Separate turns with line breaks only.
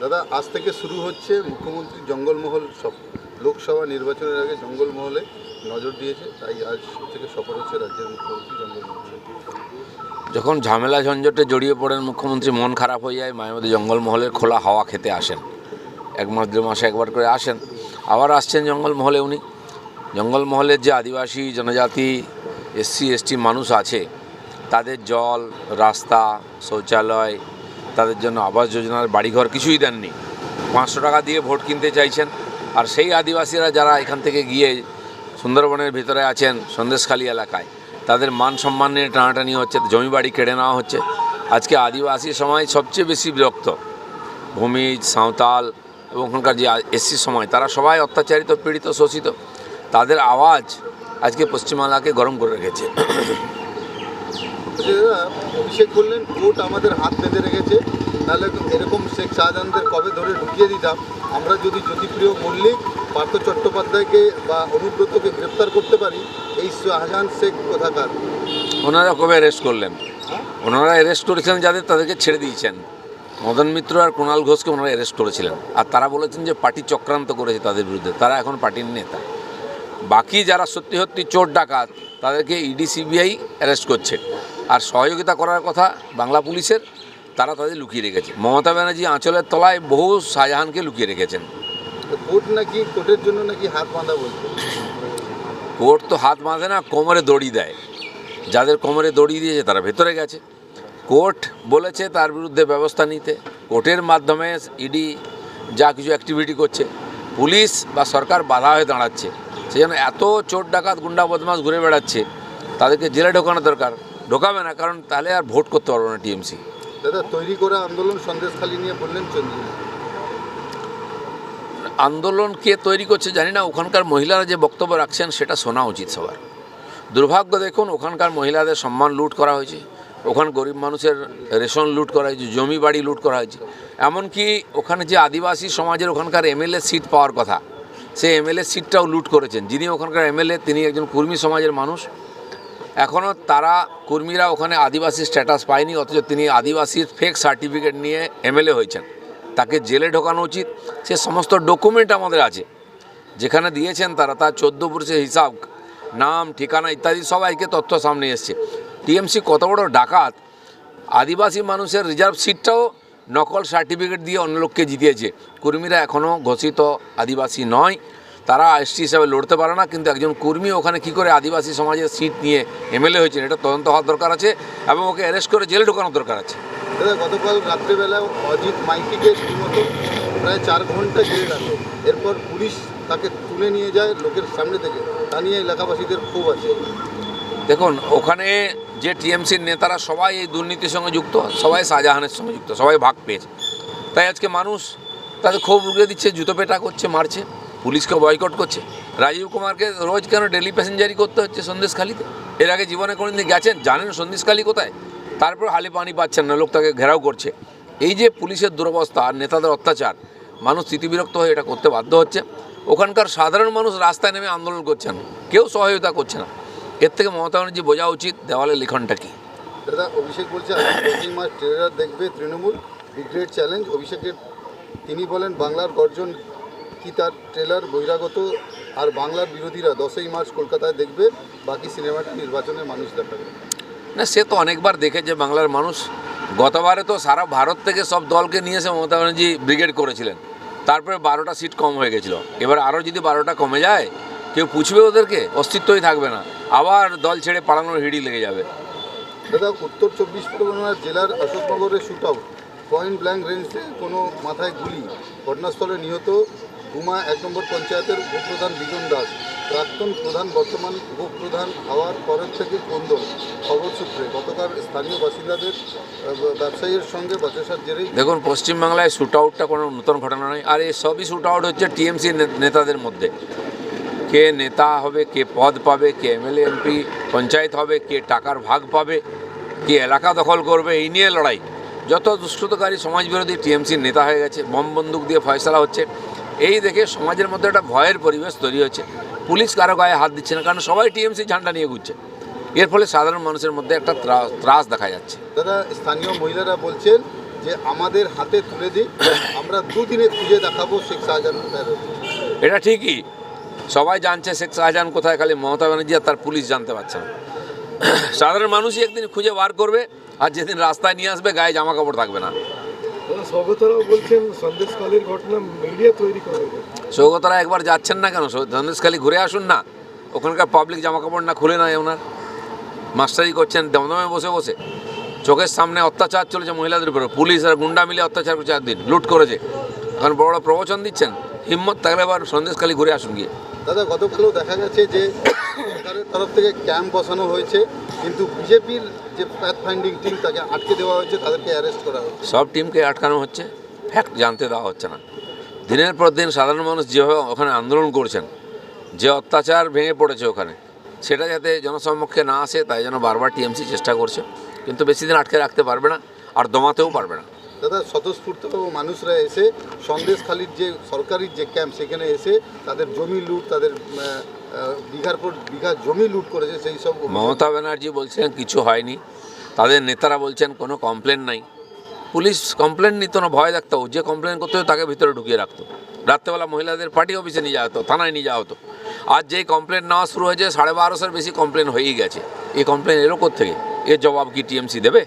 দাদা, আজ থেকে শুরু হচ্ছে মুখ্যমন্ত্রী জঙ্গলমহল সব। লোকসভা নির্বাচনের আগে জঙ্গলমহলে নজর দিয়েছে, তাই আজ থেকে সফর হচ্ছে রাজ্যের মুখ্যমন্ত্রী জঙ্গলমহলে।
যখন ঝামেলা ঝঞ্ঝটে জড়িয়ে পড়েন, মুখ্যমন্ত্রী মন খারাপ হয়ে যায় মায়াবতী জঙ্গলমহলের খোলা হাওয়া খেতে আসেন। এক মাস দেড় মাসে একবার করে আসেন। আবার আসছেন জঙ্গলমহলে উনি। জঙ্গলমহলের যে আদিবাসী জনজাতি, এসসি, এসটি মানুষ আছে, তাদের জল, রাস্তা, শৌচালয় তাদের জন্য আবাস যোজনার বাড়িঘর কিছুই দেননি। পাঁচশো টাকা দিয়ে ভোট কিনতে চাইছেন। আর সেই আদিবাসীরা যারা এখান থেকে গিয়ে সুন্দরবনের ভিতরে আছেন, সন্দেশখালী এলাকায়, তাদের মান সম্মান নিয়ে টানাটানি হচ্ছে, জমি বাড়ি কেড়ে নেওয়া হচ্ছে। আজকে আদিবাসী সমাজ সবচেয়ে বেশি বিরক্ত। ভূমিজ, সাঁওতাল এবং ওখানকার যে এসসি সময় তারা সবাই অত্যাচারিত, পীড়িত, শোষিত। তাদের আওয়াজ আজকে পশ্চিমবাংলাকে গরম করে রেখেছে।
অভিষেক বললেন কোর্ট আমাদের হাত বেঁধে রেখেছে। তাহলে এরকম শেখ শাহজাহানদের কবে ধরে ঢুকিয়ে দিতাম? আমরা যদি জ্যোতিপ্রিয় মল্লিক পার্থ চট্টোপাধ্যায়কে বা অনুব্রতকে গ্রেপ্তার করতে পারি এই শাহজাহান শেখ কোথাকার?
ওনারা কবে অ্যারেস্ট করলেন? ওনারা অ্যারেস্ট করেছিলেন যাদের তাদেরকে ছেড়ে দিয়েছেন। মদন মিত্র আর কুণাল ঘোষকে ওনারা অ্যারেস্ট করেছিলেন। আর তারা বলেছেন যে পার্টি চক্রান্ত করেছে তাদের বিরুদ্ধে। তারা এখন পার্টির নেতা। বাকি যারা সত্যি সত্যি চোর ডাকাত তাদেরকে ইডি সিবিআই অ্যারেস্ট করছে। আর সহযোগিতা করার কথা বাংলা পুলিশের তারা তাদের লুকিয়ে রেখেছে। মমতা ব্যানার্জি আঁচলের তলায় বহু শাহজাহানকে লুকিয়ে রেখেছেন।
কোর্ট নাকি কোর্টের জন্য নাকি হাত বাঁধা বলছে?
কোর্ট তো হাত বাঁধে না কোমরে দড়ি দেয়। যাদের কোমরে দড়ি দিয়েছে তারা ভেতরে গেছে। কোর্ট বলেছে তার বিরুদ্ধে ব্যবস্থা নিতে। কোর্টের মাধ্যমে ইডি যা কিছু অ্যাক্টিভিটি করছে পুলিশ বা সরকার বাধা হয়ে দাঁড়াচ্ছে। সেই জন্য এত চোর ডাকাত গুন্ডা বদমাস ঘুরে বেড়াচ্ছে তাদেরকে জেলে ঢোকানো দরকার। ঢোকাবে না কারণ তাহলে আর ভোট করতে পারবে না টিএমসি।
দাদা তৈরি করা আন্দোলন সন্দেশখালী নিয়ে বললেন
আন্দোলন কে তৈরি করছে জানি না ওখানকার মহিলারা যে বক্তব্য রাখছেন সেটা শোনা উচিত সবার। দুর্ভাগ্য দেখুন ওখানকার মহিলাদের সম্মান লুট করা হয়েছে ওখানে গরিব মানুষের রেশন লুট করা হয়েছে জমি বাড়ি লুট করা হয়েছে। এমনকি ওখানে যে আদিবাসী সমাজের ওখানকার এমএলএ সিট পাওয়ার কথা সেই এমএলএ সিটটাও লুট করেছেন। যিনি ওখানকার এমএলএ তিনি একজন কুর্মী সমাজের মানুষ এখনও তারা কর্মীরা ওখানে আদিবাসী স্ট্যাটাস পায়নি, অথচ তিনি আদিবাসীর ফেক সার্টিফিকেট নিয়ে এমএলএ হয়েছেন। তাকে জেলে ঢোকানো উচিত, সে সমস্ত ডকুমেন্ট আমাদের আছে। যেখানে দিয়েছেন তারা, তার চোদ্দ পুরুষের হিসাব, নাম, ঠিকানা ইত্যাদি সবাইকে তথ্য সামনে এসছে। টিএমসি কত বড় ডাকাত, আদিবাসী মানুষের রিজার্ভ সিটটাও নকল সার্টিফিকেট দিয়ে অন্য লোককে জিতিয়েছে। কর্মীরা এখনও ঘোষিত আদিবাসী নয়। তারা এসটি হিসাবে লড়তে পারে না কিন্তু একজন কর্মী ওখানে কি করে আদিবাসী সমাজের সিট নিয়ে এমএলএ হয়েছেন এটা তদন্ত হওয়ার দরকার আছে এবং ওকে অ্যারেস্ট করে জেলে ঢোকানোর দরকার আছে।
গতকাল রাত্রেবেলা অজিত মাইতিকে প্রায় চার ঘণ্টা জেলে রাখে। এরপর পুলিশ তাকে তুলে নিয়ে যায় লোকের সামনে থেকে। তা নিয়ে এলাকাবাসীদের ক্ষোভ আছে।
দেখুন ওখানে যে টিএমসির নেতারা সবাই এই দুর্নীতির সঙ্গে যুক্ত সবাই শাহজাহানের সঙ্গে যুক্ত সবাই ভাগ পেয়েছে। তাই আজকে মানুষ তাদের ক্ষোভ উগড়ে দিচ্ছে জুতো পেটা করছে মারছে। পুলিশকে বয়কট করছে। রাজীব কুমারকে রোজ কেন ডেলি প্যাসেঞ্জারি করতে হচ্ছে সন্দেশখালিতে? এর আগে জীবনে কোনোদিন গেছেন? জানেন সন্দেশখালি কোথায়? তারপর হালি পানি পাচ্ছেন না, লোক তাকে ঘেরাও করছে। এই যে পুলিশের দুরবস্থা আর নেতাদের অত্যাচার, মানুষ স্মৃতিবিরক্ত হয়ে এটা করতে বাধ্য হচ্ছে। ওখানকার সাধারণ মানুষ রাস্তায় নেমে আন্দোলন করছেন, কেউ সহায়তা করছে না। এর থেকে মমতা ব্যানার্জি বোঝা উচিত দেওয়ালের লিখনটা কি।
দাদা, অভিষেক বলছে মাস দেখবে তৃণমূল, বিগ্রেড চ্যালেঞ্জ। অভিষেকের তিনি বলেন, বাংলার গর্জন কি তার ট্রেলার বহিরাগত আর বাংলার বিরোধীরা দশই মার্চ কলকাতায় দেখবে বাকি সিনেমাটি নির্বাচনের মানুষ দেখাবে
না সে তো অনেকবার দেখেছে বাংলার মানুষ। গতবারে তো সারা ভারত থেকে সব দলকে নিয়ে এসে মমতা ব্যানার্জি ব্রিগেড করেছিলেন। তারপরে বারোটা সিট কম হয়ে গেছিল। এবার আরও যদি বারোটা কমে যায় কেউ পুছবে ওদেরকে? অস্তিত্বই থাকবে না। আবার দল ছেড়ে পালানোর হিড়ি লেগে যাবে।
দাদা উত্তর চব্বিশ পরগনার জেলার অশোকনগরের শুট আউট পয়েন্ট ব্ল্যাঙ্ক রেঞ্জে কোনো মাথায় গুলি ঘটনাস্থলে নিহত গুমা এক নম্বর পঞ্চায়েতের উপপ্রধান বিজন দাস। প্রাক্তন প্রধান বর্তমান উপপ্রধান হওয়ার পরের থেকে কোন্দল। খবর সূত্রে গতকাল স্থানীয় বাসিন্দাদের ব্যবসায়ীর সঙ্গে বচসার জেরেই
দেখুন, পশ্চিমবাংলায় শ্যুট আউটটা কোনো নতুন ঘটনা নয়। আর এই সবই শ্যুট আউট হচ্ছে টিএমসি নেতাদের মধ্যে। কে নেতা হবে, কে পদ পাবে, কে এমএলএ এমপি পঞ্চায়েত হবে, কে টাকার ভাগ পাবে, কে এলাকা দখল করবে, এই নিয়ে লড়াই। যত দুষ্কৃতকারী সমাজবিরোধী টিএমসির নেতা হয়ে গেছে, বম বন্দুক দিয়ে ফয়সলা হচ্ছে। এই দেখে সমাজের মধ্যে একটা ভয়ের পরিবেশ তৈরি হচ্ছে। পুলিশ কারও গায়ে হাত দিচ্ছে না কারণ সবাই টিএমসি ঝান্ডা নিয়ে ঘুরছে। এর ফলে সাধারণ মানুষের মধ্যে একটা ত্রা- ত্রাস দেখা যাচ্ছে।
দাদা স্থানীয় মহিলারা বলছেন যে আমাদের হাতে তুলে দিই আমরা দুদিনে খুঁজে দেখাবো শেখ শাহজাহান
এটা ঠিকই। সবাই জানছে শেখ শাহজাহান কোথায় খালি মমতা ব্যানার্জি আর তার পুলিশ জানতে পারছে না। সাধারণ মানুষই একদিন খুঁজে বার করবে আর যেদিন রাস্তায় নিয়ে আসবে গায়ে জামা কাপড় থাকবে না।
স্বগতরাও বলছেন সন্দেশকালের ঘটনা মিডিয়া তৈরি করে
সৌগতরা একবার যাচ্ছেন না কেন? ধনেশখালি ঘুরে আসুন না। ওখানকার পাবলিক জামা কাপড় না খুলে নেয় ওনার। মাস্টারি করছেন দমদমে বসে বসে। চোখের সামনে অত্যাচার চলেছে মহিলাদের উপরে। পুলিশ আর গুন্ডা মিলে অত্যাচার করছে একদিন লুট করেছে। এখন বড় বড় প্রবচন দিচ্ছেন। হিম্মত থাকলে এবার সন্দেশখালি ঘুরে আসুন গিয়ে।
দাদা গতকালও দেখা গেছে যে সরকারের তরফ থেকে ক্যাম্প বসানো হয়েছে। কিন্তু বিজেপির যে প্যাথ ফাইন্ডিং টিম তাকে আটকে দেওয়া হয়েছে তাদেরকে অ্যারেস্ট করা হচ্ছে।
সব টিমকে আটকানো হচ্ছে। ফ্যাক্ট জানতে দেওয়া হচ্ছে না। দিনের পর দিন সাধারণ মানুষ যেভাবে ওখানে আন্দোলন করছেন যে অত্যাচার ভেঙে পড়েছে ওখানে সেটা যাতে জনসমক্ষে না আসে তাই জন্য বারবার টিএমসি চেষ্টা করছে। কিন্তু বেশি দিন আটকে রাখতে পারবে না আর দমাতেও পারবে না।
দাদা স্বতঃস্ফূর্ত মানুষরা এসে সন্দেশখালির যে সরকারি যে ক্যাম্প সেখানে এসে তাদের জমি লুট তাদের
মমতা ব্যানার্জি বলছেন কিছু হয়নি। তাদের নেতারা বলছেন কোনো কমপ্লেন নাই। পুলিশ কমপ্লেন নিত না, ভয় দেখতো। যে কমপ্লেন করতে তাকে ভিতরে ঢুকিয়ে রাখতো। রাত্রেবেলা মহিলাদের পার্টি অফিসে নিয়ে যাওয়া হতো, থানায় নিয়ে যাওয়া হতো। আজ যেই কমপ্লেন নেওয়া শুরু হয়েছে, সাড়ে বারোশোর বেশি কমপ্লেন হয়েই গেছে। এই কমপ্লেন এলো থেকে এর জবাব কি টিএমসি দেবে?